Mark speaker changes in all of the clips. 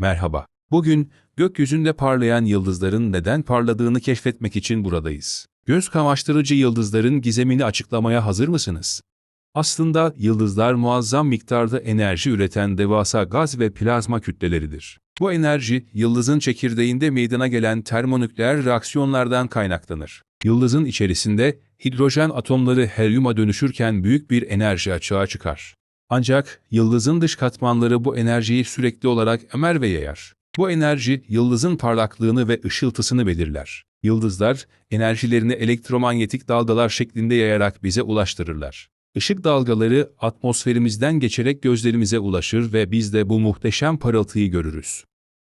Speaker 1: Merhaba. Bugün gökyüzünde parlayan yıldızların neden parladığını keşfetmek için buradayız. Göz kamaştırıcı yıldızların gizemini açıklamaya hazır mısınız? Aslında yıldızlar muazzam miktarda enerji üreten devasa gaz ve plazma kütleleridir. Bu enerji, yıldızın çekirdeğinde meydana gelen termonükleer reaksiyonlardan kaynaklanır. Yıldızın içerisinde hidrojen atomları helyuma dönüşürken büyük bir enerji açığa çıkar. Ancak yıldızın dış katmanları bu enerjiyi sürekli olarak emer ve yayar. Bu enerji yıldızın parlaklığını ve ışıltısını belirler. Yıldızlar enerjilerini elektromanyetik dalgalar şeklinde yayarak bize ulaştırırlar. Işık dalgaları atmosferimizden geçerek gözlerimize ulaşır ve biz de bu muhteşem parıltıyı görürüz.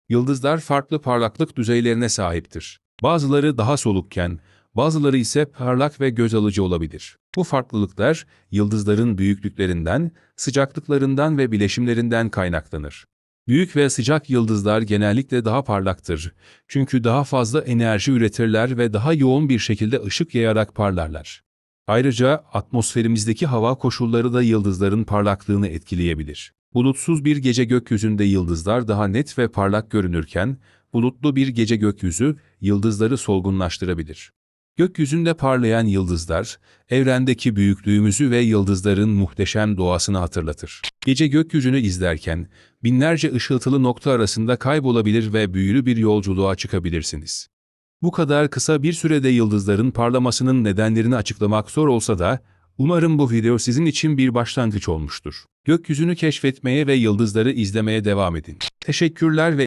Speaker 1: Yıldızlar farklı parlaklık düzeylerine sahiptir. Bazıları daha solukken, bazıları ise parlak ve göz alıcı olabilir. Bu farklılıklar yıldızların büyüklüklerinden, sıcaklıklarından ve bileşimlerinden kaynaklanır. Büyük ve sıcak yıldızlar genellikle daha parlaktır. Çünkü daha fazla enerji üretirler ve daha yoğun bir şekilde ışık yayarak parlarlar. Ayrıca atmosferimizdeki hava koşulları da yıldızların parlaklığını etkileyebilir. Bulutsuz bir gece gökyüzünde yıldızlar daha net ve parlak görünürken, bulutlu bir gece gökyüzü yıldızları solgunlaştırabilir. Gökyüzünde parlayan yıldızlar, evrendeki büyüklüğümüzü ve yıldızların muhteşem doğasını hatırlatır. Gece gökyüzünü izlerken, binlerce ışıltılı nokta arasında kaybolabilir ve büyülü bir yolculuğa çıkabilirsiniz. Bu kadar kısa bir sürede yıldızların parlamasının nedenlerini açıklamak zor olsa da, umarım bu video sizin için bir başlangıç olmuştur. Gökyüzünü keşfetmeye ve yıldızları izlemeye devam edin. Teşekkürler ve